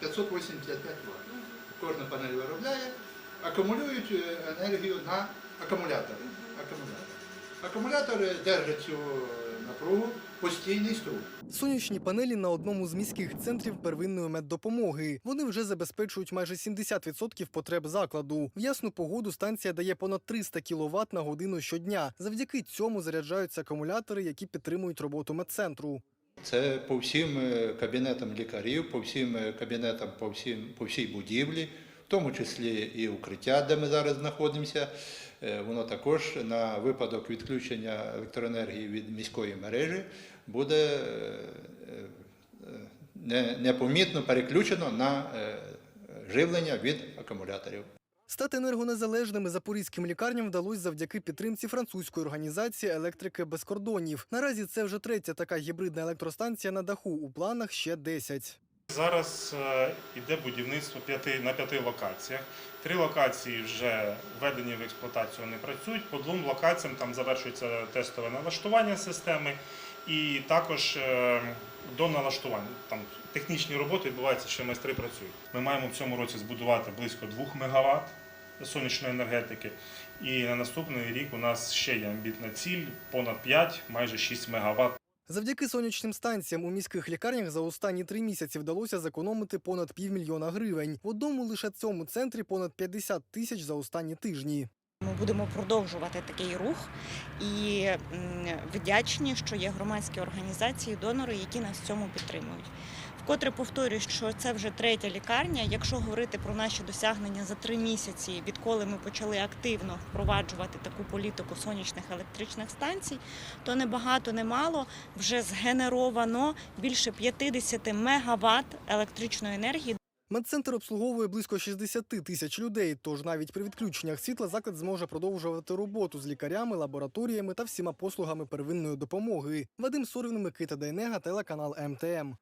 585 Вт. Кожна панель виробляє, акумулюють е, енергію на акумулятори. Акумулятори, акумулятори держать цю е, напругу, постійний струм. Сонячні панелі на одному з міських центрів первинної меддопомоги. Вони вже забезпечують майже 70% потреб закладу. В ясну погоду станція дає понад 300 кВт на годину щодня. Завдяки цьому заряджаються акумулятори, які підтримують роботу медцентру. Це по всім е, кабінетам лікарів, по всім е, кабінетам, по, всім, по всій будівлі, в тому числі і укриття, де ми зараз знаходимося. Е, Воно також на випадок відключення електроенергії від міської мережі буде не- непомітно переключено на живлення від акумуляторів. Стати енергонезалежними запорізьким лікарням вдалося завдяки підтримці французької організації електрики без кордонів. Наразі це вже третя така гібридна електростанція на даху. У планах ще 10. Зараз е, іде будівництво на п'яти локаціях. Три локації вже введені в експлуатацію, вони працюють. По двом локаціям там завершується тестове налаштування системи, і також е, до налаштування. Там технічні роботи відбуваються, ще майстри працюють. Ми маємо в цьому році збудувати близько 2 МВт сонячної енергетики. І на наступний рік у нас ще є амбітна ціль понад 5, майже 6 МВт Завдяки сонячним станціям у міських лікарнях за останні три місяці вдалося зекономити понад півмільйона гривень. В одному лише цьому центрі понад 50 тисяч за останні тижні. Ми будемо продовжувати такий рух і вдячні, що є громадські організації, донори, які нас в цьому підтримують. Вкотре повторюю, що це вже третя лікарня. Якщо говорити про наші досягнення за три місяці, відколи ми почали активно впроваджувати таку політику сонячних електричних станцій, то не багато, не вже згенеровано більше 50 мегаватт електричної енергії Медцентр обслуговує близько 60 тисяч людей. Тож навіть при відключеннях світла заклад зможе продовжувати роботу з лікарями, лабораторіями та всіма послугами первинної допомоги. Вадим Сорвін, Микита Дайнега, телеканал МТМ.